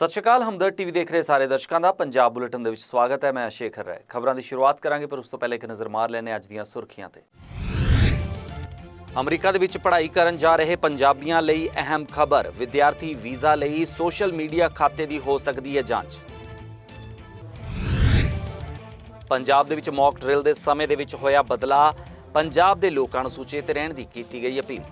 ਸਤਿ ਸ਼੍ਰੀ ਅਕਾਲ ਹਮਦਰ ਟੀਵੀ ਦੇਖ ਰਹੇ ਸਾਰੇ ਦਰਸ਼ਕਾਂ ਦਾ ਪੰਜਾਬ ਬੁਲੇਟਿਨ ਦੇ ਵਿੱਚ ਸਵਾਗਤ ਹੈ, ਮੈਂ ਸ਼ੇਖਰ ਰਾਏ। ਖਬਰਾਂ ਦੀ ਸ਼ੁਰੂਆਤ ਕਰਾਂਗੇ, ਪਰ ਉਸ ਤੋਂ ਪਹਿਲਾਂ ਇੱਕ ਨਜ਼ਰ ਮਾਰ ਲੈਣੇ ਅੱਜ ਦੀਆਂ ਸੁਰਖੀਆਂ ਤੇ। ਅਮਰੀਕਾ ਦੇ ਵਿੱਚ ਪੜ੍ਹਾਈ ਕਰਨ ਜਾ ਰਹੇ ਪੰਜਾਬੀਆਂ ਲਈ ਅਹਿਮ ਖਬਰ, ਵਿਦਿਆਰਥੀ ਵੀਜ਼ਾ ਲਈ ਸੋਸ਼ਲ ਮੀਡੀਆ ਖਾਤੇ ਦੀ ਹੋ ਸਕਦੀ ਹੈ ਜਾਂਚ। ਪੰਜਾਬ ਦੇ ਵਿੱਚ ਮੌਕ ਡਰਿਲ ਦੇ ਸਮੇਂ ਦੇ ਵਿੱਚ ਹੋਇਆ ਬਦਲਾ ਪੰਜਾਬ ਦੇ ਲੋਕਾਂ ਨੂੰ ਸੁਚੇਤ ਰਹਿਣ ਦੀ ਕੀਤੀ ਗਈ ਅਪੀਲ।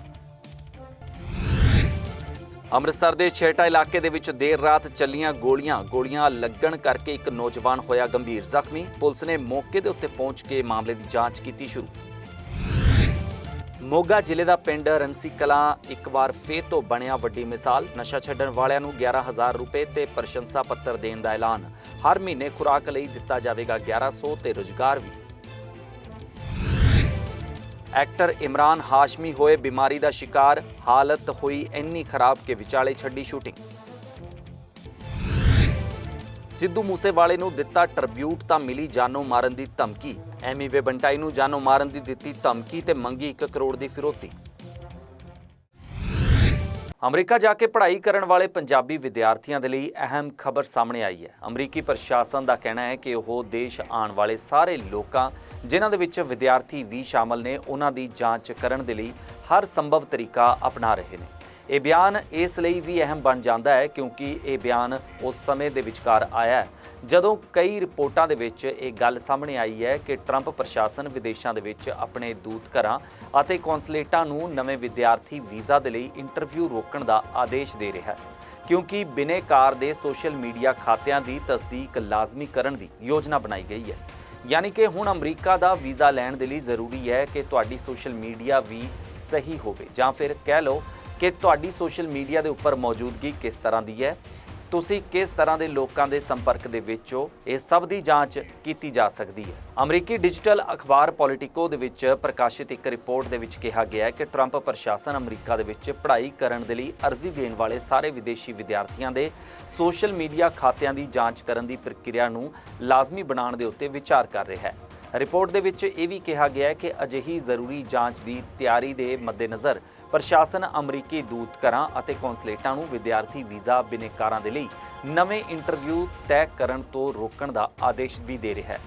ਅੰਮ੍ਰਿਤਸਰ ਦੇ ਛੇਟਾ ਇਲਾਕੇ ਦੇ ਵਿੱਚ ਦੇਰ ਰਾਤ ਚੱਲੀਆਂ ਗੋਲੀਆਂ ਗੋਲੀਆਂ ਲੱਗਣ ਕਰਕੇ ਇੱਕ ਨੌਜਵਾਨ ਹੋਇਆ ਗੰਭੀਰ ਜ਼ਖਮੀ। ਪੁਲਿਸ ਨੇ ਮੌਕੇ ਦੇ ਉੱਤੇ ਪਹੁੰਚ ਕੇ ਮਾਮਲੇ ਦੀ ਜਾਂਚ ਕੀਤੀ ਸ਼ੁਰੂ। ਮੋਗਾ ਜ਼ਿਲ੍ਹੇ ਦਾ ਪਿੰਡ ਰੰਸੀ ਕਲਾਂ ਇੱਕ ਵਾਰ ਫੇਰ ਤੋਂ ਬਣਿਆ ਵੱਡੀ ਮਿਸਾਲ। ਨਸ਼ਾ ਛੱਡਣ ਵਾਲਿਆਂ ਨੂੰ 11000 ਰੁਪਏ ਤੇ ਪ੍ਰਸ਼ੰਸਾ ਪੱਤਰ ਦੇਣ ਦਾ ਐਲਾਨ। ਹਰ ਮਹੀਨੇ ਖੁਰਾਕ ਲਈ ਦਿੱਤਾ ਜਾਵੇਗਾ 1100 ਤੇ ਰੁਜ਼ਗਾਰ ਵੀ। ਐਕਟਰ ਇਮਰਾਨ ਹਾਸ਼ਮੀ ਹੋਏ ਬਿਮਾਰੀ ਦਾ ਸ਼ਿਕਾਰ, ਹਾਲਤ ਹੋਈ ਇੰਨੀ ਖਰਾਬ ਕਿ ਵਿਚਾਲੇ ਛੱਡੀ ਸ਼ੂਟਿੰਗ। ਸਿੱਧੂ ਮੂਸੇਵਾਲੇ ਨੂੰ ਦਿੱਤਾ ਟ੍ਰਿਬਿਊਟ ਤਾਂ ਮਿਲੀ ਜਾਨੋਂ ਮਾਰਨ ਦੀ ਧਮਕੀ। ਐਮੀ ਬੰਟਾਈ ਨੂੰ ਜਾਨੋਂ ਮਾਰਨ ਦੀ ਦਿੱਤੀ ਧਮਕੀ ਤੇ ਮੰਗੀ 1 ਕਰੋੜ ਦੀ ਫਿਰੋਤੀ। ਅਮਰੀਕਾ ਜਾ ਕੇ ਪੜ੍ਹਾਈ ਕਰਨ ਵਾਲੇ ਪੰਜਾਬੀ ਵਿਦਿਆਰਥੀਆਂ ਦੇ ਲਈ ਅਹਿਮ ਖਬਰ ਸਾਹਮਣੇ ਆਈ ਹੈ। ਅਮਰੀਕੀ ਪ੍ਰਸ਼ਾਸਨ ਦਾ ਕਹਿਣਾ ਹੈ ਕਿ ਉਹ ਦੇਸ਼ ਆਉਣ ਵਾਲੇ ਸਾਰੇ ਲੋਕਾਂ, ਜਿਨ੍ਹਾਂ ਦੇ ਵਿੱਚ ਵਿਦਿਆਰਥੀ ਵੀ ਸ਼ਾਮਲ ਨੇ, ਉਹਨਾਂ ਦੀ ਜਾਂਚ ਕਰਨ ਦੇ ਲਈ ਹਰ ਸੰਭਵ ਤਰੀਕਾ ਅਪਣਾ ਰਹੇ ਨੇ। ਇਹ ਬਿਆਨ ਇਸ ਲਈ ਵੀ ਅਹਿਮ ਬਣ ਜਾਂਦਾ ਹੈ ਕਿਉਂਕਿ ਇਹ ਬਿਆਨ ਉਸ ਸਮੇਂ ਦੇ ਵਿਚਕਾਰ ਆਇਆ ਹੈ ਜਦੋਂ ਕਈ ਰਿਪੋਰਟਾਂ ਦੇ ਵਿੱਚ ਇਹ ਗੱਲ ਸਾਹਮਣੇ ਆਈ ਹੈ ਕਿ ਟਰੰਪ ਪ੍ਰਸ਼ਾਸਨ ਵਿਦੇਸ਼ਾਂ ਦੇ ਵਿੱਚ ਆਪਣੇ ਦੂਤ ਘਰਾਂ ਅਤੇ ਕੌਂਸਲੇਟਾਂ ਨੂੰ ਨਵੇਂ ਵਿਦਿਆਰਥੀ ਵੀਜ਼ਾ ਦੇ ਲਈ ਇੰਟਰਵਿਊ ਰੋਕਣ ਦਾ ਆਦੇਸ਼ ਦੇ ਰਿਹਾ ਹੈ, ਕਿਉਂਕਿ ਬਿਨੇਕਾਰ ਦੇ ਸੋਸ਼ਲ ਮੀਡੀਆ ਖਾਤਿਆਂ ਦੀ ਤਸਦੀਕ ਲਾਜ਼ਮੀ ਕਰਨ ਦੀ ਯੋਜਨਾ ਬਣਾਈ ਗਈ ਹੈ। ਯਾਨੀ ਕਿ ਹੁਣ ਅਮਰੀਕਾ ਦਾ ਵੀਜ਼ਾ ਲੈਣ ਦੇ ਲਈ ਜ਼ਰੂਰੀ ਹੈ ਕਿ ਤੁਹਾਡੀ ਸੋਸ਼ਲ ਮੀਡੀਆ ਵੀ ਸਹੀ ਹੋਵੇ ਜਾਂ ਫਿਰ ਕਹਿ ਲਓ ਕਿ ਤੁਹਾਡੀ ਸੋਸ਼ਲ ਮੀਡੀਆ ਦੇ ਉੱਪਰ ਮੌਜੂਦਗੀ ਕਿਸ ਤਰ੍ਹਾਂ ਦੀ ਹੈ ਤੁਸੀਂ ਕਿਸ ਤਰ੍ਹਾਂ ਦੇ ਲੋਕਾਂ ਦੇ ਸੰਪਰਕ ਦੇ ਵਿੱਚ ਹੋ ਇਹ ਸਭ ਦੀ ਜਾਂਚ ਕੀਤੀ ਜਾ ਸਕਦੀ ਹੈ? ਅਮਰੀਕੀ ਡਿਜੀਟਲ ਅਖਬਾਰ ਪੋਲਿਟਿਕੋ ਦੇ ਵਿੱਚ ਪ੍ਰਕਾਸ਼ਿਤ ਇੱਕ ਰਿਪੋਰਟ ਦੇ ਵਿੱਚ ਕਿਹਾ ਗਿਆ ਹੈ ਕਿ ਟਰੰਪ ਪ੍ਰਸ਼ਾਸਨ ਅਮਰੀਕਾ ਦੇ ਵਿੱਚ ਪੜ੍ਹਾਈ ਕਰਨ ਦੇ ਲਈ ਅਰਜ਼ੀ ਦੇਣ ਵਾਲੇ ਸਾਰੇ ਵਿਦੇਸ਼ੀ ਵਿਦਿਆਰਥੀਆਂ ਦੇ ਸੋਸ਼ਲ ਮੀਡੀਆ ਖਾਤਿਆਂ ਦੀ ਜਾਂਚ ਕਰਨ ਦੀ ਪ੍ਰਕਿਰਿਆ ਨੂੰ ਲਾਜ਼ਮੀ ਬਣਾਉਣ ਦੇ ਉੱਤੇ ਵਿਚਾਰ ਕਰ ਰਿਹਾ ਹੈ। ਰਿਪੋਰਟ ਦੇ ਵਿੱਚ ਇਹ ਵੀ ਕਿਹਾ ਗਿਆ ਹੈ ਕਿ ਅਜਿਹੀ ਜ਼ਰੂਰੀ ਜਾਂਚ ਦੀ ਤਿਆਰੀ ਦੇ ਮੱਦੇਨਜ਼ਰ ਪ੍ਰਸ਼ਾਸਨ ਅਮਰੀਕੀ ਦੂਤ ਘਰਾਂ ਅਤੇ ਕੌਂਸਲੇਟਾਂ ਨੂੰ ਵਿਦਿਆਰਥੀ ਵੀਜ਼ਾ ਬਿਨੇਕਾਰਾਂ ਦੇ ਲਈ ਨਵੇਂ ਇੰਟਰਵਿਊ ਤੈਅ ਕਰਨ ਤੋਂ ਰੋਕਣ ਦਾ ਆਦੇਸ਼ ਵੀ ਦੇ ਰਿਹਾ ਹੈ।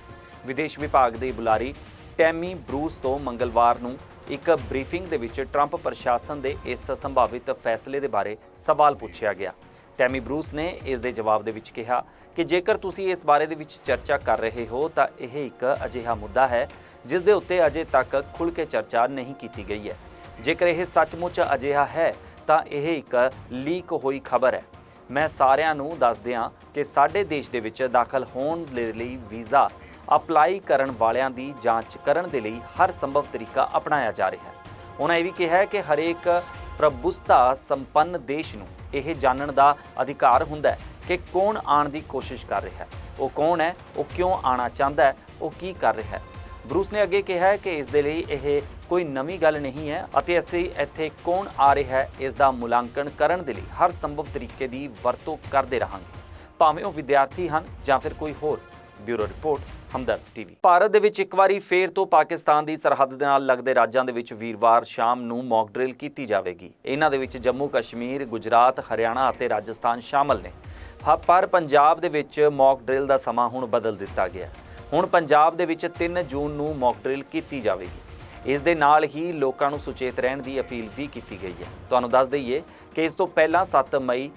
ਵਿਦੇਸ਼ ਵਿਭਾਗ ਦੇ ਬੁਲਾਰੀ ਟੈਮੀ ਬਰੂਸ ਤੋਂ ਮੰਗਲਵਾਰ ਨੂੰ ਇੱਕ ਬਰੀਫਿੰਗ ਦੇ ਵਿੱਚ ਟਰੰਪ ਪ੍ਰਸ਼ਾਸਨ ਦੇ ਇਸ ਸੰਭਾਵਿਤ ਫੈਸਲੇ ਦੇ ਬਾਰੇ ਸਵਾਲ ਪੁੱਛਿਆ ਗਿਆ। ਟੈਮੀ ਬਰੂਸ ਨੇ ਇਸ ਦੇ ਜਵਾਬ ਦੇ ਵਿੱਚ ਕਿਹਾ ਕਿ ਜੇਕਰ ਤੁਸੀਂ ਇਸ ਬਾਰੇ ਦੇ ਵਿੱਚ ਚਰਚਾ ਕਰ ਰਹੇ ਹੋ ਤਾਂ ਇਹ ਇੱਕ ਅਜਿਹਾ ਮੁੱਦਾ ਹੈ ਜਿਸ ਦੇ ਉੱਤੇ ਅਜੇ ਤੱਕ ਖੁੱਲ੍ਹ ਕੇ ਚਰਚਾ ਨਹੀਂ ਕੀਤੀ ਗਈ ਹੈ। ਜੇਕਰ ਇਹ ਸੱਚਮੁੱਚ ਅਜਿਹਾ ਹੈ, ਤਾਂ ਇਹ ਇੱਕ ਲੀਕ ਹੋਈ ਖਬਰ ਹੈ। ਮੈਂ ਸਾਰਿਆਂ ਨੂੰ ਦੱਸ ਦਿਆਂ ਕਿ ਸਾਡੇ ਦੇਸ਼ ਦੇ ਵਿੱਚ ਦਾਖਲ ਹੋਣ ਦੇ ਲਈ ਵੀਜ਼ਾ ਅਪਲਾਈ ਕਰਨ ਵਾਲਿਆਂ ਦੀ ਜਾਂਚ ਕਰਨ ਦੇ ਲਈ ਹਰ ਸੰਭਵ ਤਰੀਕਾ ਅਪਣਾਇਆ ਜਾ ਰਿਹਾ ਹੈ। ਉਹਨਾਂ ਇਹ ਵੀ ਕਿਹਾ ਕਿ ਹਰੇਕ ਪ੍ਰਭੁਸਤਾ ਸੰਪੰਨ ਦੇਸ਼ ਨੂੰ ਇਹ ਜਾਣਨ ਦਾ ਅਧਿਕਾਰ ਹੁੰਦਾ ਹੈ ਕਿ ਕੌਣ ਆਉਣ ਦੀ ਕੋਸ਼ਿਸ਼ ਕਰ ਰਿਹਾ ਹੈ। ਉਹ ਕੌਣ ਹੈ? ਉਹ ਕਿਉਂ ਆਉਣਾ ਚਾਹੁੰਦਾ ਹੈ? ਉਹ ਕੀ ਕਰ ਰਿਹਾ ਹੈ? ਬਰੂਸ ਨੇ ਅੱਗੇ ਕਿਹਾ ਕਿ ਇਸ ਦੇ ਲਈ ਇਹ ਕੋਈ ਨਵੀਂ ਗੱਲ ਨਹੀਂ ਹੈ ਅਤੇ ਅਸੀਂ ਇੱਥੇ ਕੌਣ ਆ ਰਿਹਾ ਹੈ, ਇਸ ਦਾ ਮੁਲਾਂਕਣ ਕਰਨ ਦੇ ਲਈ ਹਰ ਸੰਭਵ ਤਰੀਕੇ ਦੀ ਵਰਤੋਂ ਕਰਦੇ ਰਹਾਂਗੇ। ਭਾਵੇਂ ਉਹ ਵਿਦਿਆਰਥੀ ਹਨ ਜਾਂ ਫਿਰ ਕੋਈ ਹੋਰ। Bureau report, Hamdard TV. Bharat ਦੇ ਵਿੱਚ ਇੱਕ ਵਾਰੀ ਫੇਰ ਤੋਂ ਪਾਕਿਸਤਾਨ ਦੀ ਸਰਹੱਦ ਦੇ ਨਾਲ ਲੱਗਦੇ ਰਾਜਾਂ ਦੇ ਵਿੱਚ ਵੀਰਵਾਰ ਸ਼ਾਮ ਨੂੰ ਮੌਕ ਡਰਿਲ ਕੀਤੀ ਜਾਵੇਗੀ। ਇਹਨਾਂ ਦੇ ਵਿੱਚ ਜੰਮੂ, ਕਸ਼ਮੀਰ, ਗੁਜਰਾਤ, ਹਰਿਆਣਾ ਅਤੇ ਰਾਜਸਥਾਨ ਸ਼ਾਮਲ ਨੇ। ਹ- ਪਰ ਪੰਜਾਬ ਦੇ ਵਿੱਚ ਮੌਕ ਡਰਿਲ ਦਾ ਸਮਾਂ ਹੁਣ ਬਦਲ ਦਿੱਤਾ ਗਿਆ। ਹੁਣ ਪੰਜਾਬ ਦੇ ਵਿੱਚ 3 ਜੂਨ ਨੂੰ ਮੌਕ ਡਰਿਲ ਕੀਤੀ ਜਾਵੇਗੀ। ਇਸ ਦੇ ਨਾਲ ਹੀ ਲੋਕਾਂ ਨੂੰ ਸੁਚੇਤ ਰਹਿਣ ਦੀ ਅਪੀਲ ਵੀ ਕੀਤੀ ਗਈ ਹੈ। ਤੁਹਾਨੂੰ ਦੱਸ ਦਈਏ ਕਿ ਇਸ ਤੋਂ ਪਹਿਲਾਂ 7 ਮਈ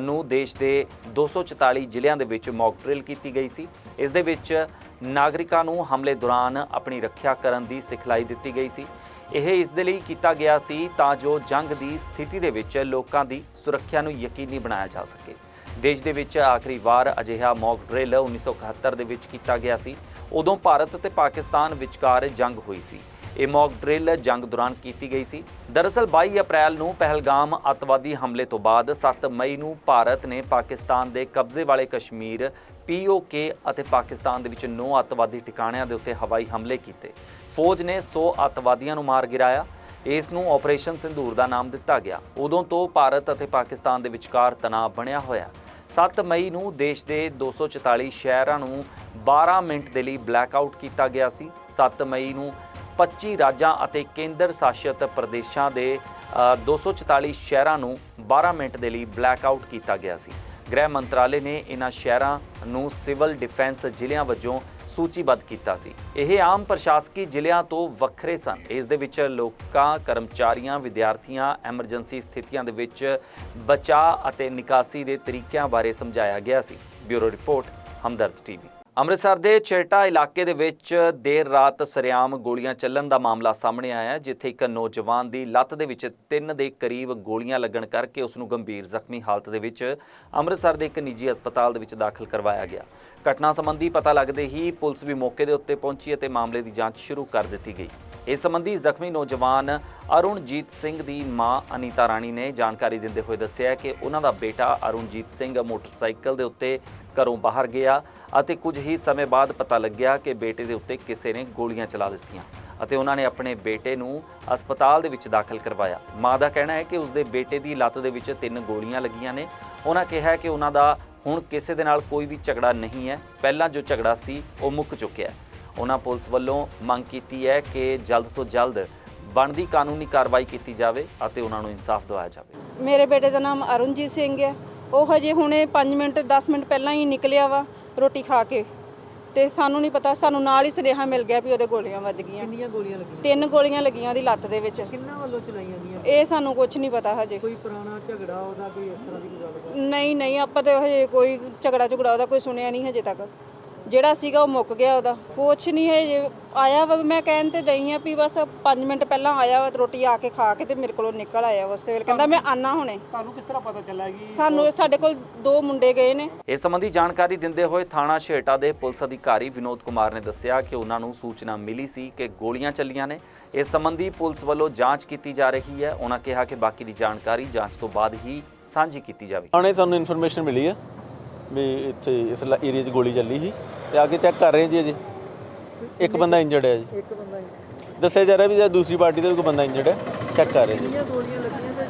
ਨੂੰ ਦੇਸ਼ ਦੇ 244 ਜ਼ਿਲ੍ਹਿਆਂ ਦੇ ਵਿੱਚ ਮੌਕ ਡਰਿਲ ਕੀਤੀ ਗਈ ਸੀ। ਇਸ ਦੇ ਵਿੱਚ ਨਾਗਰਿਕਾਂ ਨੂੰ ਹਮਲੇ ਦੌਰਾਨ ਆਪਣੀ ਰੱਖਿਆ ਕਰਨ ਦੀ ਸਿਖਲਾਈ ਦਿੱਤੀ ਗਈ ਸੀ। ਇਹ ਇਸ ਦੇ ਲਈ ਕੀਤਾ ਗਿਆ ਸੀ ਤਾਂ ਜੋ ਜੰਗ ਦੀ ਸਥਿਤੀ ਦੇ ਵਿੱਚ ਲੋਕਾਂ ਦੀ ਸੁਰੱਖਿਆ ਨੂੰ ਯਕੀਨੀ ਬਣਾਇਆ ਜਾ ਸਕੇ। ਦੇਸ਼ ਦੇ ਵਿੱਚ ਆਖਰੀ ਵਾਰ ਅਜਿਹਾ ਮੌਕ ਡਰਿਲ 1971 ਦੇ ਵਿੱਚ ਕੀਤਾ ਗਿਆ ਸੀ। ਉਦੋਂ ਭਾਰਤ ਅਤੇ ਪਾਕਿਸਤਾਨ ਵਿਚਕਾਰ ਜੰਗ ਹੋਈ ਸੀ। ਇਹ ਮੌਕ ਡਰਿਲ ਜੰਗ ਦੌਰਾਨ ਕੀਤੀ ਗਈ ਸੀ। ਦਰਅਸਲ 22 ਅਪ੍ਰੈਲ ਨੂੰ ਪਹਿਲਗਾਮ ਅੱਤਵਾਦੀ ਹਮਲੇ ਤੋਂ ਬਾਅਦ 7 ਮਈ ਨੂੰ ਭਾਰਤ ਨੇ ਪਾਕਿਸਤਾਨ ਦੇ ਕਬਜ਼ੇ ਵਾਲੇ ਕਸ਼ਮੀਰ ਪੀਓਕੇ ਅਤੇ ਪਾਕਿਸਤਾਨ ਦੇ ਵਿੱਚ 9 ਅੱਤਵਾਦੀ ਟਿਕਾਣਿਆਂ ਦੇ ਉੱਤੇ ਹਵਾਈ ਹਮਲੇ ਕੀਤੇ। ਫੌਜ ਨੇ 100 ਅੱਤਵਾਦੀਆਂ ਨੂੰ ਮਾਰ ਗਿਰਾਇਆ। ਇਸ ਨੂੰ ਆਪਰੇਸ਼ਨ ਸਿੰਧੂਰ ਦਾ ਨਾਮ ਦਿੱਤਾ ਗਿਆ। ਉਦੋਂ ਤੋਂ ਭਾਰਤ ਅਤੇ ਪਾਕਿਸਤਾਨ ਦੇ ਵਿਚਕਾਰ ਤਣਾਅ ਬਣਿਆ ਹੋਇਆ। 7 ਮਈ ਨੂੰ ਦੇਸ਼ ਦੇ 244 ਸ਼ਹਿਰਾਂ ਨੂੰ 12 ਮਿੰਟ ਦੇ ਲਈ ਬਲੈਕਆਊਟ ਕੀਤਾ ਗਿਆ ਸੀ। 7 ਮਈ ਨੂੰ 25 ਰਾਜਾਂ ਅਤੇ ਕੇਂਦਰ ਸ਼ਾਸਿਤ ਪ੍ਰਦੇਸ਼ਾਂ ਦੇ ਅ, 244 ਸ਼ਹਿਰਾਂ ਨੂੰ 12 ਮਿੰਟ ਦੇ ਲਈ ਬਲੈਕਆਊਟ ਕੀਤਾ ਗਿਆ ਸੀ। ਗ੍ਰਹਿ ਮੰਤਰਾਲੇ ਨੇ ਇਹਨਾਂ ਸ਼ਹਿਰਾਂ ਨੂੰ ਸਿਵਲ ਡਿਫੈਂਸ ਜ਼ਿਲ੍ਹਿਆਂ ਵਜੋਂ ਸੂਚੀਬੱਧ ਕੀਤਾ ਸੀ। ਇਹ ਆਮ ਪ੍ਰਸ਼ਾਸਕੀ ਜ਼ਿਲ੍ਹਿਆਂ ਤੋਂ ਵੱਖਰੇ ਸਨ। ਇਸ ਦੇ ਵਿੱਚ ਲੋਕਾਂ, ਕਰਮਚਾਰੀਆਂ, ਵਿਦਿਆਰਥੀਆਂ, ਐਮਰਜੈਂਸੀ ਸਥਿਤੀਆਂ ਦੇ ਵਿੱਚ ਬਚਾਅ ਅਤੇ ਨਿਕਾਸੀ ਦੇ ਤਰੀਕਿਆਂ ਬਾਰੇ ਸਮਝਾਇਆ ਗਿਆ ਸੀ। Bureau report, Hamdard TV. Amritsar ਦੇ ਛੇਟਾ ਇਲਾਕੇ ਦੇ ਵਿੱਚ ਦੇਰ ਰਾਤ ਸਰਿਆਮ ਗੋਲੀਆਂ ਚੱਲਣ ਦਾ ਮਾਮਲਾ ਸਾਹਮਣੇ ਆਇਆ ਜਿੱਥੇ ਇੱਕ ਨੌਜਵਾਨ ਦੀ ਲੱਤ ਦੇ ਵਿੱਚ ਤਿੰਨ ਦੇ ਕਰੀਬ ਗੋਲੀਆਂ ਲੱਗਣ ਕਰਕੇ ਉਸ ਨੂੰ ਗੰਭੀਰ ਜ਼ਖਮੀ ਹਾਲਤ ਦੇ ਵਿੱਚ ਅੰਮ੍ਰਿਤਸਰ ਦੇ ਇੱਕ ਨਿੱਜੀ ਹਸਪਤਾਲ ਦੇ ਵਿੱਚ ਦਾਖਲ ਕਰਵਾਇਆ ਗਿਆ। ਘਟਨਾ ਸੰਬੰਧੀ ਪਤਾ ਲੱਗਦੇ ਹੀ ਪੁਲਿਸ ਵੀ ਮੌਕੇ ਦੇ ਉੱਤੇ ਪਹੁੰਚੀ ਅਤੇ ਮਾਮਲੇ ਦੀ ਜਾਂਚ ਸ਼ੁਰੂ ਕਰ ਦਿੱਤੀ ਗਈ। ਇਸ ਸੰਬੰਧੀ ਜ਼ਖਮੀ ਨੌਜਵਾਨ ਅਰੁਣਜੀਤ ਸਿੰਘ ਦੀ ਮਾਂ ਅਨੀਤਾ ਰਾਣੀ ਨੇ ਜਾਣਕਾਰੀ ਦਿੰਦੇ ਹੋਏ ਦੱਸਿਆ ਕਿ ਉਹਨਾਂ ਦਾ ਬੇਟਾ ਅਰੁਣਜੀਤ ਸਿੰਘ ਮੋਟਰਸਾਈਕਲ ਦੇ ਉੱਤੇ ਘਰੋਂ ਬਾਹਰ ਗਿਆ ਅਤੇ ਕੁਝ ਹੀ ਸਮੇਂ ਬਾਅਦ ਪਤਾ ਲੱਗਿਆ ਕਿ ਬੇਟੇ ਦੇ ਉੱਤੇ ਕਿਸੇ ਨੇ ਗੋਲੀਆਂ ਚਲਾ ਦਿੱਤੀਆਂ ਅਤੇ ਉਹਨਾਂ ਨੇ ਆਪਣੇ ਬੇਟੇ ਨੂੰ ਹਸਪਤਾਲ ਦੇ ਵਿੱਚ ਦਾਖਲ ਕਰਵਾਇਆ। ਮਾਂ ਦਾ ਕਹਿਣਾ ਹੈ ਕਿ ਉਸਦੇ ਬੇਟੇ ਦੀ ਲੱਤ ਦੇ ਵਿੱਚ ਤਿੰਨ ਗੋਲੀਆਂ ਲੱਗੀਆਂ ਨੇ। ਉਹਨਾਂ ਕਿਹਾ ਕਿ ਉਹਨਾਂ ਦਾ ਹੁਣ ਕਿਸੇ ਦੇ ਨਾਲ ਕੋਈ ਵੀ ਝਗੜਾ ਨਹੀਂ ਹੈ। ਪਹਿਲਾਂ ਜੋ ਝਗੜਾ ਸੀ ਉਹ ਮੁੱਕ ਚੁੱਕਿਆ ਹੈ। ਉਹਨਾਂ ਪੁਲਿਸ ਵੱਲੋਂ ਮੰਗ ਕੀਤੀ ਹੈ ਕਿ ਜਲਦ ਤੋਂ ਜਲਦ ਬਣਦੀ ਕਾਨੂੰਨੀ ਕਾਰਵਾਈ ਕੀਤੀ ਜਾਵੇ ਅਤੇ ਉਹਨਾਂ ਨੂੰ ਇਨਸਾਫ ਦਿਵਾਇਆ ਜਾਵੇ। ਮੇਰੇ ਬੇਟੇ ਦਾ ਨਾਮ ਅਰੁਣਜੀਤ ਸਿੰਘ ਹੈ। ਉਹ ਹਜੇ ਹੁਣੇ 5 ਮਿੰਟ 10 ਮਿੰਟ ਪਹਿਲਾਂ ਹੀ ਨਿਕਲਿਆ ਵਾ ਰੋਟੀ ਖਾ ਕੇ। ਤੇ ਸਾਨੂੰ ਨਹੀਂ ਪਤਾ ਸਾਨੂੰ ਨਾਲ ਹੀ ਸੁਨੇਹਾ ਮਿਲ ਗਿਆ ਵੀ ਉਹਦੇ ਗੋਲੀਆਂ ਵੱਜ ਗਈਆਂ। ਕਿੰਨੀਆਂ ਗੋਲੀਆਂ ਲੱਗੀਆਂ? ਤਿੰਨ ਗੋਲੀਆਂ ਲੱਗੀਆਂ ਉਹਦੀ ਲੱਤ ਦੇ ਵਿੱਚ। ਕਿੰਨਾ ਵੱਲੋਂ ਚਲਾਈਆਂ ਗਈਆਂ? ਇਹ ਸਾਨੂੰ ਕੁਝ ਨਹੀਂ ਪਤਾ ਹਜੇ। ਕੋਈ ਪੁਰਾਣਾ ਝਗੜਾ ਉਹਦਾ ਕੋਈ ਇਸ ਤਰ੍ਹਾਂ ਨਹੀਂ ਨਹੀਂ ਆਪਾਂ ਤੇ ਹਜੇ ਕੋਈ ਝਗੜਾ ਝੁਗੜਾ ਉਹਦਾ ਕੋਈ ਸੁਣਿਆ ਨਹੀਂ ਹਜੇ ਤੱਕ। ਜਿਹੜਾ ਸੀਗਾ ਉਹ ਮੁੱਕ ਗਿਆ ਉਹਦਾ। ਕੁਛ ਨਹੀਂ ਹੈ ਆਇਆ ਵਾ ਮੈਂ ਕਹਿਣ ਤੇ ਰਹੀ ਆ ਵੀ ਬਸ 5 ਮਿੰਟ ਪਹਿਲਾਂ ਆਇਆ ਵਾ ਤੇ ਰੋਟੀ ਆ ਕੇ ਖਾ ਕੇ ਤੇ ਮੇਰੇ ਕੋਲੋਂ ਨਿਕਲ ਆਇਆ ਵਾ। ਉਸੇ ਵੇਲੇ ਕਹਿੰਦਾ ਮੈਂ ਆਨਾ ਹੁਣੇ। ਤੁਹਾਨੂੰ ਕਿਸ ਤਰ੍ਹਾਂ ਪਤਾ ਚੱਲਿਆ ਕਿ ਸਾਨੂੰ ਸਾਡੇ ਕੋਲ ਦੋ ਮੁੰਡੇ ਗਏ ਨੇ। ਇਸ ਸੰਬੰਧੀ ਜਾਣਕਾਰੀ ਦਿੰਦੇ ਹੋਏ ਥਾਣਾ ਛੇਟਾ ਦੇ ਪੁਲਿਸ ਅਧਿਕਾਰੀ ਵਿਨੋਦ ਕੁਮਾਰ ਨੇ ਦੱਸਿਆ ਕਿ ਉਹਨਾਂ ਨੂੰ ਸੂਚਨਾ ਮਿਲੀ ਸੀ ਕਿ ਗੋਲੀਆਂ ਚੱਲੀਆਂ ਨੇ। ਇਸ ਸੰਬੰਧੀ ਪੁਲਿਸ ਵੱਲੋਂ ਜਾਂਚ ਕੀਤੀ ਜਾ ਰਹੀ ਹੈ। ਉਹਨਾਂ ਕਿਹਾ ਕਿ ਬਾਕੀ ਦੀ ਜਾਣਕਾਰੀ ਜਾਂਚ ਤੋਂ ਬਾਅਦ ਹੀ ਸਾਂਝੀ ਕੀਤੀ ਜਾਵੇਗੀ। ਥਾਣੇ ਸਾਨੂੰ ਇਨਫੋਰਮੇਸ਼ਨ ਮਿਲੀ ਹੈ ਵੀ ਇੱਥੇ ਇਸ ਏਰੀਆ 'ਚ ਗੋਲੀ ਚੱਲੀ ਸੀ ਤੇ ਆ ਕੇ ਚੈੱਕ ਕਰ ਰਹੇ ਹਾਂ ਜੀ ਅਜੇ। ਇੱਕ ਬੰਦਾ ਇੰਜਰਡ ਹੈ ਜੀ। ਇੱਕ ਬੰਦਾ ਦੱਸਿਆ ਜਾ ਰਿਹਾ ਵੀ ਜੇ ਦੂਸਰੀ ਪਾਰਟੀ ਦਾ ਵੀ ਕੋਈ ਬੰਦਾ ਇੰਜਰਡ ਹੈ ਚੈੱਕ ਕਰ ਰਹੇ ਜੀ। ਕਿੰਨੀਆਂ ਗੋਲੀਆਂ ਲੱਗੀਆਂ ਤੇ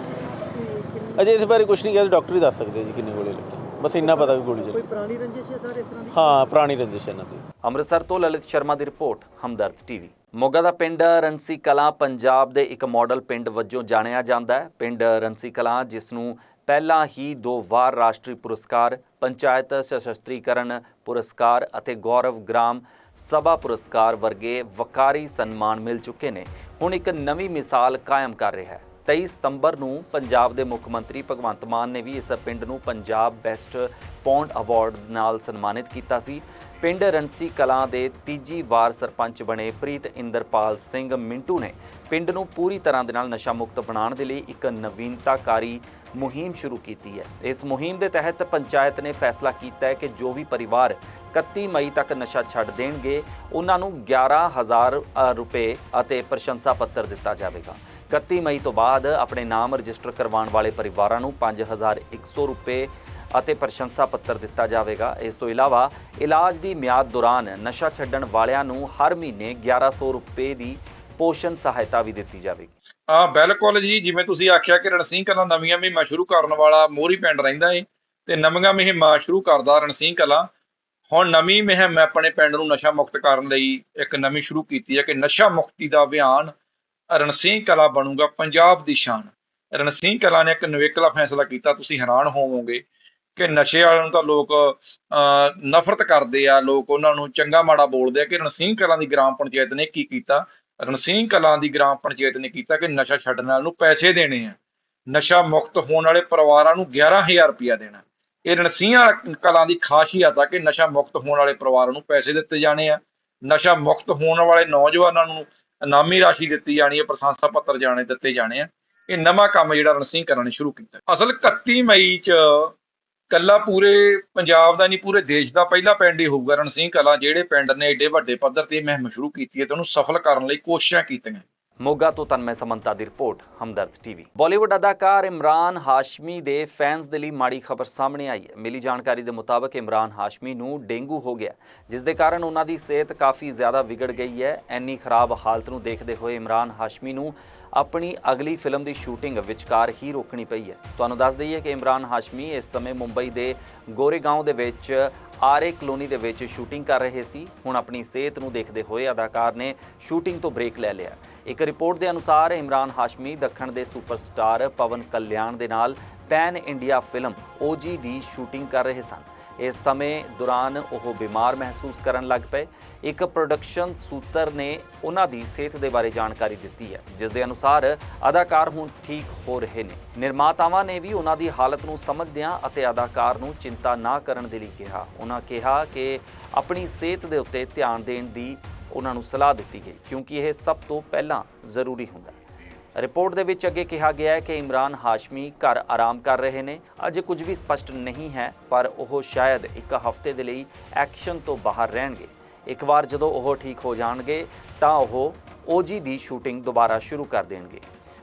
ਕਿੰਨੀ ਅਜੇ ਇਸ ਬਾਰੇ ਕੁਝ ਨਹੀਂ ਕਿਹਾ ਡਾਕਟਰ ਹੀ ਦੱਸ ਸਕਦੇ ਜੀ ਕਿੰਨੀ ਗੋਲੀ ਲੱਗੀ ਬਸ ਇੰਨਾ ਪਤਾ ਵੀ ਗੋਲੀ ਚੱਲੀ। ਕੋਈ ਪੁਰਾਣੀ ਰੰਜਿਸ਼ ਹੈ ਸਰ ਇਸ ਤਰ੍ਹਾਂ ਦੀ? ਹਾਂ ਪੁਰਾਣੀ ਰੰਜਿਸ਼ ਹੈ ਇਹਨਾਂ ਦੀ। ਅੰਮ੍ਰਿਤਸਰ ਤੋਂ ਲਲਿਤ ਸ਼ਰਮਾ ਦੀ ਰਿਪੋਰਟ ਹਮਦਰਦ ਟੀਵੀ। ਮੋਗਾ ਦਾ ਪਿੰਡ ਰਣਸੀ ਕਲਾਂ ਪੰਜਾਬ ਦੇ ਇੱਕ ਮਾਡਲ ਪਿੰਡ ਵਜੋਂ ਜਾਣਿਆ ਜਾਂਦਾ ਹੈ। ਪਿੰਡ ਰਣਸੀ ਕਲਾਂ ਜਿਸ ਨੂੰ ਪਹਿਲਾਂ ਹੀ ਦੋ ਵਾਰ ਰਾਸ਼ਟਰੀ ਪੁਰਸਕਾਰ, ਪੰਚਾਇਤ ਸਸ਼ਸਤਰੀਕਰਨ ਪੁਰਸਕਾਰ ਅਤੇ ਗੌਰਵ ਗ੍ਰਾਮ ਸਭਾ ਪੁਰਸਕਾਰ ਵਰਗੇ ਵਕਾਰੀ ਸਨਮਾਨ ਮਿਲ ਚੁੱਕੇ ਨੇ। ਹੁਣ ਇੱਕ ਨਵੀਂ ਮਿਸਾਲ ਕਾਇਮ ਕਰ ਰਿਹਾ ਹੈ। 23 ਸਤੰਬਰ ਨੂੰ ਪੰਜਾਬ ਦੇ ਮੁੱਖ ਮੰਤਰੀ ਭਗਵੰਤ ਮਾਨ ਨੇ ਵੀ ਇਸ ਪਿੰਡ ਨੂੰ ਪੰਜਾਬ ਬੈਸਟ ਪੌਂਡ ਅਵਾਰਡ ਨਾਲ ਸਨਮਾਨਿਤ ਕੀਤਾ ਸੀ। ਪਿੰਡ ਰਣਸੀ ਕਲਾਂ ਦੇ ਤੀਜੀ ਵਾਰ ਸਰਪੰਚ ਬਣੇ ਪ੍ਰੀਤ ਇੰਦਰਪਾਲ ਸਿੰਘ ਮਿੰਟੂ ਨੇ ਪਿੰਡ ਨੂੰ ਪੂਰੀ ਤਰ੍ਹਾਂ ਦੇ ਨਾਲ ਨਸ਼ਾ ਮੁਕਤ ਬਣਾਉਣ ਦੇ ਲਈ ਇੱਕ ਨਵੀਨਤਾਕਾਰੀ ਮੁਹਿੰਮ ਸ਼ੁਰੂ ਕੀਤੀ ਹੈ। ਇਸ ਮੁਹਿੰਮ ਦੇ ਤਹਿਤ ਪੰਚਾਇਤ ਨੇ ਫੈਸਲਾ ਕੀਤਾ ਹੈ ਕਿ ਜੋ ਵੀ ਪਰਿਵਾਰ 31 ਮਈ ਤੱਕ ਨਸ਼ਾ ਛੱਡ ਦੇਣਗੇ ਉਹਨਾਂ ਨੂੰ 11000 ਅ, ਰੁਪਏ ਅਤੇ ਪ੍ਰਸ਼ੰਸਾ ਪੱਤਰ ਦਿੱਤਾ ਜਾਵੇਗਾ। 31 ਮਈ ਤੋਂ ਬਾਅਦ ਆਪਣੇ ਨਾਮ ਰਜਿਸਟਰ ਕਰਵਾਉਣ ਵਾਲੇ ਪਰਿਵਾਰਾਂ ਨੂੰ 5100 ਰੁਪਏ ਅਤੇ ਪ੍ਰਸ਼ੰਸਾ ਪੱਤਰ ਦਿੱਤਾ ਜਾਵੇਗਾ। ਇਸ ਤੋਂ ਇਲਾਵਾ ਇਲਾਜ ਦੀ ਮਿਆਦ ਦੌਰਾਨ ਨਸ਼ਾ ਛੱਡਣ ਵਾਲਿਆਂ ਨੂੰ ਹਰ ਮਹੀਨੇ 1100 ਰੁਪਏ ਦੀ ਪੋਸ਼ਣ ਸਹਾਇਤਾ ਵੀ ਦਿੱਤੀ ਜਾਵੇਗੀ। ਹਾਂ, ਬਿਲਕੁਲ ਜੀ। ਜਿਵੇਂ ਤੁਸੀਂ ਆਖਿਆ ਕਿ ਰਣਸੀਂਹ ਕਲਾਂ ਨਵੀਆਂ ਮਹੀਮਾ ਸ਼ੁਰੂ ਕਰਨ ਵਾਲਾ ਮੋਹਰੀ ਪਿੰਡ ਰਹਿੰਦਾ ਏ ਤੇ ਨਵੀਆਂ ਮੁਹਿੰਮਾਂ ਸ਼ੁਰੂ ਕਰਦਾ ਰਣਸੀਂਹ ਕਲਾਂ। ਹੁਣ ਨਵੀਂ ਮੁਹਿੰਮ ਆਪਣੇ ਪਿੰਡ ਨੂੰ ਨਸ਼ਾ ਮੁਕਤ ਕਰਨ ਲਈ ਇੱਕ ਨਵੀਂ ਸ਼ੁਰੂ ਕੀਤੀ ਹੈ ਕਿ ਨਸ਼ਾ ਮੁਕਤੀ ਦਾ ਅਭਿਆਨ ਰਣਸੀਂਹ ਕਲਾ ਬਣੂਗਾ ਪੰਜਾਬ ਦੀ ਸ਼ਾਨ। ਰਣਸੀਂਹ ਕਲਾਂ ਨੇ ਇੱਕ ਨਵੇਕਲਾ ਫੈਸਲਾ ਕੀਤਾ ਤੁਸੀਂ ਹੈਰਾਨ ਹੋਵੋਗੇ ਕਿ ਨਸ਼ੇ ਵਾਲਿਆਂ ਨੂੰ ਤਾਂ ਲੋਕ ਅਹ, ਨਫ਼ਰਤ ਕਰਦੇ ਆ ਲੋਕ ਉਹਨਾਂ ਨੂੰ ਚੰਗਾ ਮਾੜਾ ਬੋਲਦੇ ਆ ਕਿ ਰਣਸੀਂਹ ਕਲਾਂ ਦੀ ਗ੍ਰਾਮ ਪੰਚਾਇਤ ਨੇ ਕੀ ਕੀਤਾ? ਰਣਸੀਂਹ ਕਲਾਂ ਦੀ ਗ੍ਰਾਮ ਪੰਚਾਇਤ ਨੇ ਕੀਤਾ ਕਿ ਨਸ਼ਾ ਛੱਡਣ ਵਾਲ ਨੂੰ ਪੈਸੇ ਦੇਣੇ ਆ। ਨਸ਼ਾ ਮੁਕਤ ਹੋਣ ਵਾਲੇ ਪਰਿਵਾਰਾਂ ਨੂੰ 11000 ਰੁਪਇਆ ਦੇਣਾ। ਇਹ ਰਣਸੀਂਹ ਕਲਾਂ ਦੀ ਖਾਸੀਅਤ ਆ ਕਿ ਨਸ਼ਾ ਮੁਕਤ ਹੋਣ ਵਾਲੇ ਪਰਿਵਾਰਾਂ ਨੂੰ ਪੈਸੇ ਦਿੱਤੇ ਜਾਣੇ ਆ। ਨਸ਼ਾ ਮੁਕਤ ਹੋਣ ਵਾਲੇ ਨੌਜਵਾਨਾਂ ਨੂੰ ਇਨਾਮੀ ਰਾਸ਼ੀ ਦਿੱਤੀ ਜਾਣੀ ਹੈ, ਪ੍ਰਸ਼ੰਸਾ ਪੱਤਰ ਜਾਣੇ, ਦਿੱਤੇ ਜਾਣੇ ਆ। ਇਹ ਨਵਾਂ ਕੰਮ ਜਿਹੜਾ ਰਣਸੀਂਹ ਕਲਾਂ ਨੇ ਸ਼ੁਰੂ ਕੀਤਾ। ਅਸਲ 31 ਮਈ ਚ ਕੱਲਾ ਪੂਰੇ ਪੰਜਾਬ ਦਾ ਨਹੀਂ, ਪੂਰੇ ਦੇਸ਼ ਦਾ ਪਹਿਲਾ ਪਿੰਡ ਹੀ ਹੋਊਗਾ ਰਣਸੀਂਹ ਕਲਾ, ਜਿਹੜੇ ਪਿੰਡ ਨੇ ਏਡੇ ਵੱਡੇ ਪੱਧਰ ਤੇ ਇਹ ਮੁਹਿੰਮ ਸ਼ੁਰੂ ਕੀਤੀ ਹੈ ਤੇ ਉਹਨੂੰ ਸਫਲ ਕਰਨ ਲਈ ਕੋਸ਼ਿਸ਼ਾਂ ਕੀਤੀਆਂ। ਮੋਗਾ ਤੋਂ ਤਨਮੈ ਸਮੰਤਾ ਦੀ ਰਿਪੋਰਟ, ਹਮਦਰਦ ਟੀਵੀ। ਬਾਲੀਵੁੱਡ ਅਦਾਕਾਰ ਇਮਰਾਨ ਹਾਸ਼ਮੀ ਦੇ ਫੈਨਸ ਦੇ ਲਈ ਮਾੜੀ ਖਬਰ ਸਾਹਮਣੇ ਆਈ ਹੈ। ਮਿਲੀ ਜਾਣਕਾਰੀ ਦੇ ਮੁਤਾਬਕ ਇਮਰਾਨ ਹਾਸ਼ਮੀ ਨੂੰ ਡੇਂਗੂ ਹੋ ਗਿਆ ਜਿਸ ਦੇ ਕਾਰਨ ਉਹਨਾਂ ਦੀ ਸਿਹਤ ਕਾਫੀ ਜ਼ਿਆਦਾ ਵਿਗੜ ਗਈ ਹੈ। ਐਨੀ ਖਰਾਬ ਹਾਲਤ ਨੂੰ ਦੇਖਦੇ ਹੋਏ ਇਮਰਾਨ ਹਾਸ਼ਮੀ ਨੂੰ ਆਪਣੀ ਅਗਲੀ ਫਿਲਮ ਦੀ ਸ਼ੂਟਿੰਗ ਵਿਚਕਾਰ ਹੀ ਰੋਕਣੀ ਪਈ ਹੈ। ਤੁਹਾਨੂੰ ਦੱਸ ਦਈਏ ਕਿ ਇਮਰਾਨ ਹਾਸ਼ਮੀ ਇਸ ਸਮੇਂ ਮੁੰਬਈ ਦੇ ਗੋਰੇਗਾਂਵ ਦੇ ਵਿੱਚ ਆਰੇ ਕਲੋਨੀ ਦੇ ਵਿੱਚ ਸ਼ੂਟਿੰਗ ਕਰ ਰਹੇ ਸੀ। ਹੁਣ ਆਪਣੀ ਸਿਹਤ ਨੂੰ ਦੇਖਦੇ ਹੋਏ ਅਦਾਕਾਰ ਨੇ ਸ਼ੂਟਿੰਗ ਤੋਂ ਬ੍ਰੇਕ ਲੈ ਲਿਆ ਇੱਕ ਰਿਪੋਰਟ ਦੇ ਅਨੁਸਾਰ ਇਮਰਾਨ ਹਾਸ਼ਮੀ ਦੱਖਣ ਦੇ ਸੁਪਰਸਟਾਰ ਪਵਨ ਕਲਿਆਣ ਦੇ ਨਾਲ ਪੈਨ ਇੰਡੀਆ ਫਿਲਮ ਓਜੀ ਦੀ ਸ਼ੂਟਿੰਗ ਕਰ ਰਹੇ ਸਨ। ਇਸ ਸਮੇਂ ਦੌਰਾਨ ਉਹ ਬਿਮਾਰ ਮਹਿਸੂਸ ਕਰਨ ਲੱਗ ਪਏ। ਇੱਕ ਪ੍ਰੋਡਕਸ਼ਨ ਸੂਤਰ ਨੇ ਉਹਨਾਂ ਦੀ ਸਿਹਤ ਦੇ ਬਾਰੇ ਜਾਣਕਾਰੀ ਦਿੱਤੀ ਹੈ, ਜਿਸ ਦੇ ਅਨੁਸਾਰ ਅਦਾਕਾਰ ਹੁਣ ਠੀਕ ਹੋ ਰਹੇ ਨੇ। ਨਿਰਮਾਤਾਵਾਂ ਨੇ ਵੀ ਉਹਨਾਂ ਦੀ ਹਾਲਤ ਨੂੰ ਸਮਝਦਿਆਂ ਅਤੇ ਅਦਾਕਾਰ ਨੂੰ ਚਿੰਤਾ ਨਾ ਕਰਨ ਦੇ ਲਈ ਕਿਹਾ। ਉਹਨਾਂ ਕਿਹਾ ਕਿ ਆਪਣੀ ਸਿਹਤ ਦੇ ਉੱਤੇ ਧਿਆਨ ਦੇਣ ਦੀ ਉਹਨਾਂ ਨੂੰ ਸਲਾਹ ਦਿੱਤੀ ਗਈ, ਕਿਉਂਕਿ ਇਹ ਸਭ ਤੋਂ ਪਹਿਲਾਂ ਜ਼ਰੂਰੀ ਹੁੰਦਾ ਹੈ। ਰਿਪੋਰਟ ਦੇ ਵਿੱਚ ਅੱਗੇ ਕਿਹਾ ਗਿਆ ਹੈ ਕਿ ਇਮਰਾਨ ਹਾਸ਼ਮੀ ਘਰ ਆਰਾਮ ਕਰ ਰਹੇ ਨੇ। ਅਜੇ ਕੁਝ ਵੀ ਸਪਸ਼ਟ ਨਹੀਂ ਹੈ, ਪਰ ਉਹ ਸ਼ਾਇਦ ਇੱਕ ਹਫ਼ਤੇ ਦੇ ਲਈ ਐਕਸ਼ਨ ਤੋਂ ਬਾਹਰ ਰਹਿਣਗੇ। ਇੱਕ ਵਾਰ ਜਦੋਂ ਉਹ ਠੀਕ ਹੋ ਜਾਣਗੇ, ਤਾਂ ਉਹ ਓਜੀ ਦੀ ਸ਼ੂਟਿੰਗ ਦੁਬਾਰਾ ਸ਼ੁਰੂ ਕਰ ਦੇਣਗੇ।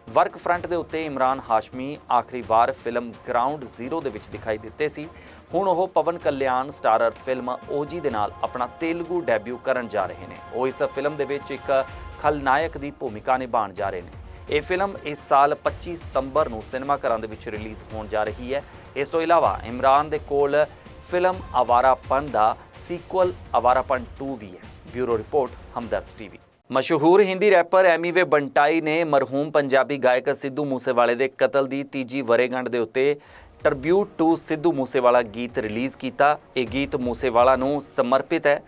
ਵਰਕ ਫਰੰਟ ਦੇ ਉੱਤੇ ਇਮਰਾਨ ਹਾਸ਼ਮੀ ਆਖਰੀ ਵਾਰ ਫਿਲਮ ਗਰਾਊਂਡ ਜ਼ੀਰੋ ਦੇ ਵਿੱਚ ਦਿਖਾਈ ਦਿੱਤੇ ਸੀ। ਹੁਣ ਉਹ Pawan Kalyan starrer film OG ਦੇ ਨਾਲ ਆਪਣਾ ਤੇਲਗੂ ਡੈਬਿਊ ਕਰਨ ਜਾ ਰਹੇ ਨੇ। ਉਹ ਇਸ ਫਿਲਮ ਦੇ ਵਿੱਚ ਇੱਕ ਖਲਨਾਇਕ ਦੀ ਭੂਮਿਕਾ ਨਿਭਾਉਣ ਜਾ ਰਹੇ ਨੇ। ਇਹ ਫਿਲਮ ਇਸ ਸਾਲ 25 ਸਤੰਬਰ ਨੂੰ ਸਿਨੇਮਾ ਘਰਾਂ ਦੇ ਵਿੱਚ ਰਿਲੀਜ਼ ਹੋਣ ਜਾ ਰਹੀ ਹੈ। ਇਸ ਤੋਂ ਇਲਾਵਾ ਇਮਰਾਨ ਦੇ ਕੋਲ ਫਿਲਮ ਅਵਾਰਾਪਨ ਦਾ ਸੀਕੁਅਲ ਅਵਾਰਾਪਨ 2 ਵੀ ਹੈ। Bureau report, Hamdard TV. ਮਸ਼ਹੂਰ ਹਿੰਦੀ ਰੈਪਰ ਐਮੀਵੇ ਬੰਟਾਈ ਨੇ ਮਰਹੂਮ ਪੰਜਾਬੀ ਗਾਇਕ ਸਿੱਧੂ ਮੂਸੇਵਾਲੇ ਦੇ ਕਤਲ ਦੀ ਤੀਜੀ ਵਰੇਗੰਢ ਦੇ ਉੱਤੇ ਟ੍ਰਿਬਿਊਟ ਟੂ ਸਿੱਧੂ ਮੂਸੇਵਾਲਾ ਗੀਤ ਰਿਲੀਜ਼ ਕੀਤਾ ਇਹ ਗੀਤ ਮੂਸੇਵਾਲਾ ਨੂੰ ਸਮਰਪਿਤ ਹੈ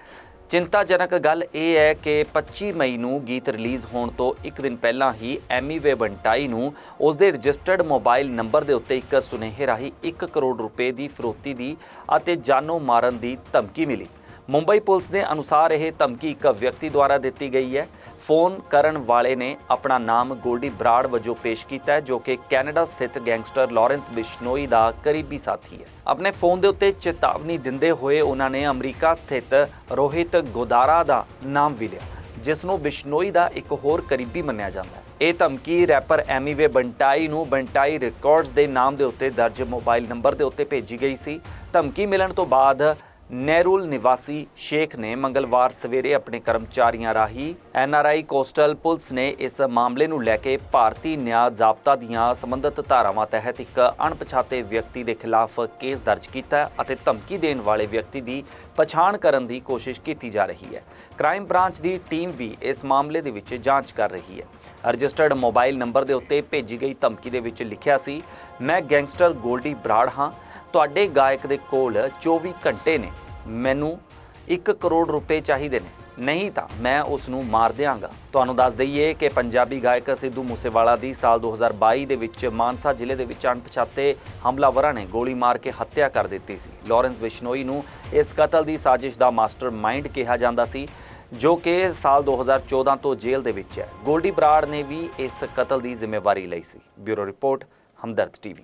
ਚਿੰਤਾਜਨਕ ਗੱਲ ਇਹ ਹੈ ਕਿ 25 ਮਈ ਨੂੰ ਗੀਤ ਰਿਲੀਜ਼ ਹੋਣ ਤੋਂ ਇੱਕ ਦਿਨ ਪਹਿਲਾਂ ਹੀ ਐਮੀਵੇ ਬੰਟਾਈ ਨੂੰ ਉਸ ਦੇ ਰਜਿਸਟਰਡ ਮੋਬਾਈਲ ਨੰਬਰ ਦੇ ਉੱਤੇ ਇੱਕ ਸੁਨੇਹੇ ਰਾਹੀਂ 1 ਕਰੋੜ ਰੁਪਏ ਦੀ ਫਰੋਤੀ ਦੀ ਅਤੇ ਜਾਨੋਂ ਮਾਰਨ ਦੀ ਧਮਕੀ ਮਿਲੀ ਮੁੰਬਈ ਪੁਲਿਸ ਦੇ ਅਨੁਸਾਰ ਇਹ ਧਮਕੀ ਇੱਕ ਵਿਅਕਤੀ ਦੁਆਰਾ ਦਿੱਤੀ ਗਈ ਹੈ। ਫੋਨ ਕਰਨ ਵਾਲੇ ਨੇ ਆਪਣਾ ਨਾਮ ਗੋਲਡੀ ਬਰਾੜ ਵਜੋਂ ਪੇਸ਼ ਕੀਤਾ ਹੈ, ਜੋ ਕਿ ਕੈਨੇਡਾ ਸਥਿਤ ਗੈਂਗਸਟਰ ਲਾਰੈਂਸ ਬਿਸ਼ਨੋਈ ਦਾ ਕਰੀਬੀ ਸਾਥੀ ਹੈ। ਆਪਣੇ ਫੋਨ ਦੇ ਉੱਤੇ ਚੇਤਾਵਨੀ ਦਿੰਦੇ ਹੋਏ ਉਹਨਾਂ ਨੇ ਅਮਰੀਕਾ ਸਥਿਤ ਰੋਹਿਤ ਗੋਦਾਰਾ ਦਾ ਨਾਮ ਵੀ ਲਿਆ, ਜਿਸ ਨੂੰ ਬਿਸ਼ਨੋਈ ਦਾ ਇੱਕ ਹੋਰ ਕਰੀਬੀ ਮੰਨਿਆ ਜਾਂਦਾ ਹੈ। ਇਹ ਧਮਕੀ ਰੈਪਰ ਐਮੀਵੇ ਬੰਟਾਈ ਨੂੰ ਬੰਟਾਈ ਰਿਕਾਰਡਸ ਦੇ ਨਾਮ ਦੇ ਉੱਤੇ ਦਰਜ ਮੋਬਾਈਲ ਨੰਬਰ ਦੇ ਉੱਤੇ ਭੇਜੀ ਗਈ ਸੀ। ਧਮਕੀ ਮਿਲਣ ਤੋਂ ਬਾਅਦ ਨਹਿਰੂਲ ਨਿਵਾਸੀ ਸ਼ੇਖ ਨੇ ਮੰਗਲਵਾਰ ਸਵੇਰੇ ਆਪਣੇ ਕਰਮਚਾਰੀਆਂ ਰਾਹੀਂ ਐਨਆਰਆਈ ਕੋਸਟਲ ਪੁਲਿਸ ਨੇ ਇਸ ਮਾਮਲੇ ਨੂੰ ਲੈ ਕੇ ਭਾਰਤੀ ਨਿਆਂ ਜ਼ਾਬਤਾ ਦੀਆਂ ਸੰਬੰਧਿਤ ਧਾਰਾਵਾਂ ਤਹਿਤ ਇੱਕ ਅਣਪਛਾਤੇ ਵਿਅਕਤੀ ਦੇ ਖਿਲਾਫ ਕੇਸ ਦਰਜ ਕੀਤਾ ਅਤੇ ਧਮਕੀ ਦੇਣ ਵਾਲੇ ਵਿਅਕਤੀ ਦੀ ਪਛਾਣ ਕਰਨ ਦੀ ਕੋਸ਼ਿਸ਼ ਕੀਤੀ ਜਾ ਰਹੀ ਹੈ। ਕ੍ਰਾਈਮ ਬ੍ਰਾਂਚ ਦੀ ਟੀਮ ਵੀ ਇਸ ਮਾਮਲੇ ਦੇ ਵਿੱਚ ਜਾਂਚ ਕਰ ਰਹੀ ਹੈ। ਰਜਿਸਟਰਡ ਮੋਬਾਈਲ ਨੰਬਰ ਦੇ ਉੱਤੇ ਭੇਜੀ ਗਈ ਧਮਕੀ ਦੇ ਵਿੱਚ ਲਿਖਿਆ ਸੀ, ਮੈਂ ਗੈਂਗਸਟਰ ਗੋਲਡੀ ਬਰਾੜ ਹਾਂ। ਤੁਹਾਡੇ ਗਾਇਕ ਦੇ ਕੋਲ 24 ਘੰਟੇ ਨੇ। ਮੈਨੂੰ 1 ਕਰੋੜ ਰੁਪਏ ਚਾਹੀਦੇ ਨੇ। ਨਹੀਂ ਤਾਂ ਮੈਂ ਉਸ ਨੂੰ ਮਾਰ ਦਿਆਂਗਾ। ਤੁਹਾਨੂੰ ਦੱਸ ਦਈਏ ਕਿ ਪੰਜਾਬੀ ਗਾਇਕ ਸਿੱਧੂ ਮੂਸੇਵਾਲਾ ਦੀ ਸਾਲ 2022 ਦੇ ਵਿੱਚ ਮਾਨਸਾ ਜ਼ਿਲ੍ਹੇ ਦੇ ਵਿੱਚ ਅਣਪਛਾਤੇ ਹਮਲਾਵਰਾਂ ਨੇ ਗੋਲੀ ਮਾਰ ਕੇ ਹੱਤਿਆ ਕਰ ਦਿੱਤੀ ਸੀ। ਲਾਰੈਂਸ ਬਿਸ਼ਨੋਈ ਨੂੰ ਇਸ ਕਤਲ ਦੀ ਸਾਜ਼ਿਸ਼ ਦਾ ਮਾਸਟਰਮਾਈਂਡ ਕਿਹਾ ਜਾਂਦਾ ਸੀ, ਜੋ ਕਿ ਸਾਲ 2014 ਤੋਂ ਜੇਲ੍ਹ ਦੇ ਵਿੱਚ ਹੈ। ਗੋਲਡੀ ਬਰਾੜ ਨੇ ਵੀ ਇਸ ਕਤਲ ਦੀ ਜ਼ਿੰਮੇਵਾਰੀ ਲਈ ਸੀ। Bureau report, Hamdard TV.